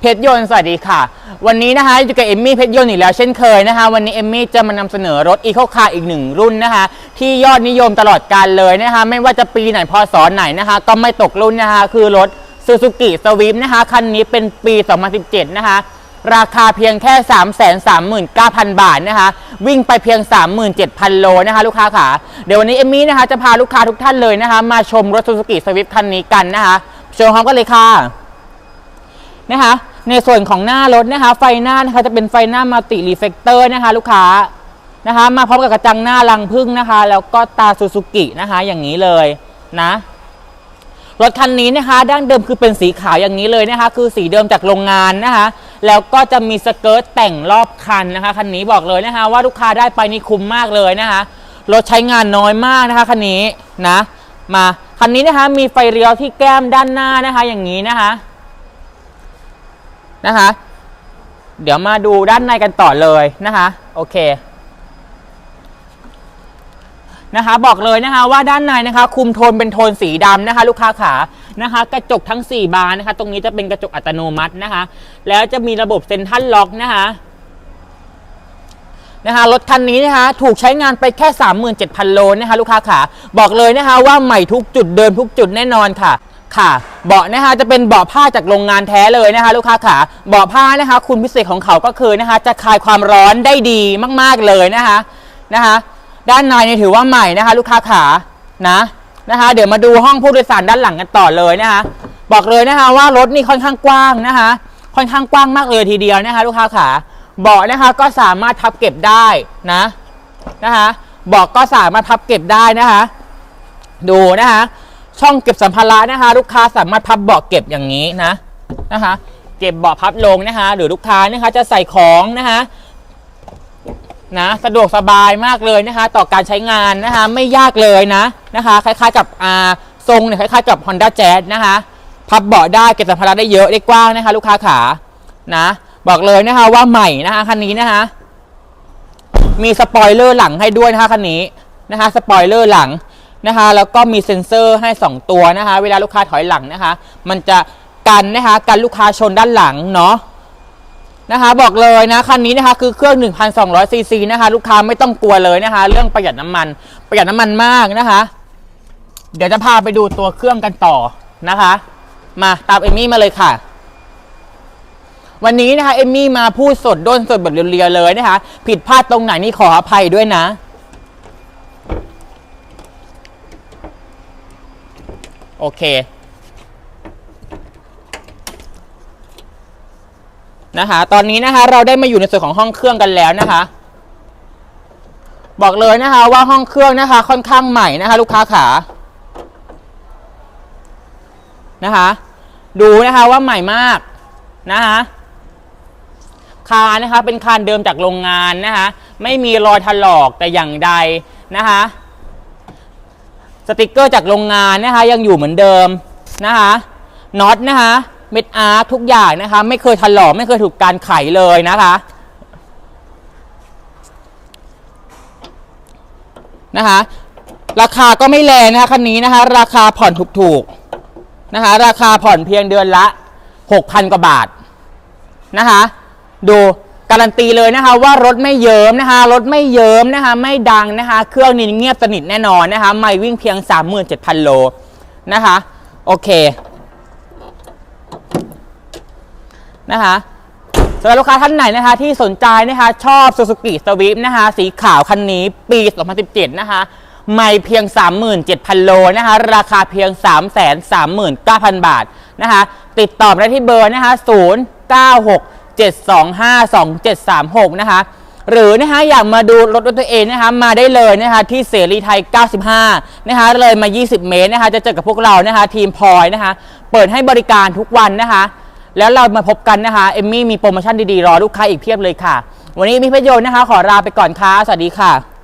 เพชรยนต์สวัสดีค่ะ วันนี้นะคะอยู่กับเอมมี่เพชรยนต์อีกแล้วเช่นเคยนะคะ วันนี้เอมมี่จะมานำเสนอรถอีโคคาร์อีกหนึ่งรุ่นนะคะ ที่ยอดนิยมตลอดกาลเลยนะคะ ไม่ว่าจะปีไหนพศไหนนะคะ ก็ไม่ตกรุ่นนะคะ คือรถซูซูกิสวิฟนะคะ คันนี้เป็นปี 2017 นะคะ ราคาเพียงแค่ 339,000 บาทนะคะ วิ่งไปเพียง 37,000 โลนะคะ ลูกค้าค่ะเดี๋ยววันนี้เอมมี่นะคะจะพาลูกค้าทุกท่านเลยนะคะ มาชมรถซูซูกิสวิฟคันนี้กันนะคะชมพร้อมกันเลยค่ะนะคะ ในส่วนของหน้ารถนะคะ ไฟหน้านะคะจะเป็นไฟหน้ามัลติรีเฟกเตอร์นะคะ ลูกค้านะคะ มาพร้อมกับกระจังหน้ารังพึ่งนะคะ แล้วก็ตาซูซูกินะคะ อย่างนี้เลยนะรถคันนี้นะคะดั้งเดิมคือเป็นสีขาวอย่างนี้เลยนะคะ คือสีเดิมจากโรงงานนะคะ แล้วก็จะมีสเกิร์ตแต่งรอบคันนะคะคันนี้บอกเลยนะคะ ว่าลูกค้าได้ไปนี่คุ้มมากเลยนะคะรถใช้งานน้อยมากนะคะคันนี้นะ มาคันนี้นะคะมีไฟเลี้ยวที่แก้มด้านหน้านะคะ อย่างนี้นะคะ นะคะ เดี๋ยวมาดูด้านในกันต่อเลยนะคะ โอเคนะคะบอกเลยนะคะว่าด้านในนะคะ คุมโทนเป็นโทนสีดำนะคะ ลูกค้าขานะคะ กระจกทั้ง 4 บานนะคะ ตรงนี้จะเป็นกระจกอัตโนมัตินะคะ แล้วจะมีระบบเซ็นทรัลล็อกนะคะนะคะรถคันนี้นะคะถูกใช้งานไปแค่ 37,000 โลนะคะ ลูกค้าขาบอกเลยนะคะว่าใหม่ทุกจุดเดินทุกจุดแน่นอนค่ะ ค่ะเบาะนะคะจะเป็นเบาะผ้าจากโรงงานแท้เลยนะคะ ลูกค้าขาเบาะผ้านะคะ คุณพิเศษของเขาก็คือนะคะ จะคลายความร้อนได้ดีมาก ๆเลยนะคะนะคะ ด้านในเนี่ยถือว่าใหม่นะคะ ลูกค้าขานะนะคะ เดี๋ยวมาดูห้องผู้โดยสารด้านหลังกันต่อเลยนะคะ บอกเลยนะคะว่ารถนี่ค่อนข้างกว้างนะคะ ค่อนข้างกว้างมากเลยทีเดียวนะคะ ลูกค้าขาเบาะนะคะก็สามารถพับเก็บได้นะนะคะเบาะก็สามารถพับเก็บได้นะคะ ดูนะคะ ช่องเก็บสัมภาระนะคะ ลูกค้าสามารถพับเบาะเก็บอย่างนี้นะนะคะ เก็บเบาะพับลงนะคะ หรือลูกค้านะคะจะใส่ของนะคะนะสะดวกสบายมากเลยนะคะ ต่อการใช้งานนะคะ ไม่ยากเลยนะนะคะ คล้ายๆกับอ่าทรงเนี่ยคล้ายๆกับ Honda Jazz นะคะ พับเบาะได้เก็บสัมภาระได้เยอะได้กว้างนะคะ ลูกค้าขานะบอกเลยนะคะว่าใหม่นะคะคันนี้นะคะมีสปอยเลอร์หลังให้ด้วยนะคะคันนี้นะคะสปอยเลอร์หลัง นะคะแล้วก็มีเซ็นเซอร์ให้ 2 ตัวนะคะ เวลาลูกค้าถอยหลังนะคะ มันจะกันนะคะกันลูกค้าชนด้านหลังเนาะนะคะบอกเลยนะคันนี้นะคะคือเครื่อง 1,200ซีซีนะคะ ลูกค้าไม่ต้องกลัวเลยนะคะ เรื่องประหยัดน้ำมัน ประหยัดน้ำมันมากนะคะ เดี๋ยวจะพาไปดูตัวเครื่องกันต่อนะคะ มาตามเอมมี่มาเลยค่ะ วันนี้นะคะเอมมี่มาพูดสดด้นสดแบบเรียวๆเลยนะคะ ผิดพลาดตรงไหนนี่ขออภัยด้วยนะ โอเคนะคะตอนนี้นะคะเราได้มาอยู่ในส่วนของห้องเครื่องกันแล้วนะคะ บอกเลยนะคะว่าห้องเครื่องนะคะค่อนข้างใหม่นะคะ ลูกค้าขานะคะดูนะคะว่าใหม่มากนะคะคานนะคะเป็นคานเดิมจากโรงงานนะคะไม่มีรอยถลอกแต่อย่างใดนะคะ สติกเกอร์จากโรงงานนะคะยังอยู่เหมือนเดิมนะคะน็อตนะคะเม็ดอาร์ทุกอย่างนะคะไม่เคยถลอกไม่เคยถูกการไขเลยนะคะนะคะราคาก็ไม่แรงนะคะคันนี้นะคะราคาผ่อนถูกๆนะคะราคาผ่อนเพียงเดือนละ 6,000 กว่าบาทนะคะดู การันตีเลยนะคะว่ารถไม่เยิ้มนะคะ รถไม่เยิ้มนะคะ ไม่ดังนะคะ เครื่องนี้เงียบสนิทแน่นอนนะคะ ไม่วิ่งเพียง 37,000 โลนะคะ โอเคนะคะสำหรับลูกค้าท่านไหนนะคะที่สนใจนะคะ ชอบ Suzuki Swift นะคะ สีขาวคันนี้ปี 2017 นะคะ ไม่เพียง 37,000 โลนะคะ ราคาเพียง 339,000 บาทนะคะ ติดต่อได้ที่เบอร์นะคะ 096 725 2736 นะคะ หรือนะคะอยากมาดูรถด้วยตัวเองนะคะมาได้เลยนะคะที่เสรีไทย 95 นะคะเลยมา 20 เมตรนะคะจะเจอกับพวกเรานะคะทีมพลอยนะคะเปิดให้บริการทุกวันนะคะแล้วเรามาพบกันนะคะเอมมี่มีโปรโมชั่นดีๆ รอลูกค้าอีกเพียบเลยค่ะ วันนี้มีประโยนนะคะ ขอลาไปก่อนค่ะ สวัสดีค่ะ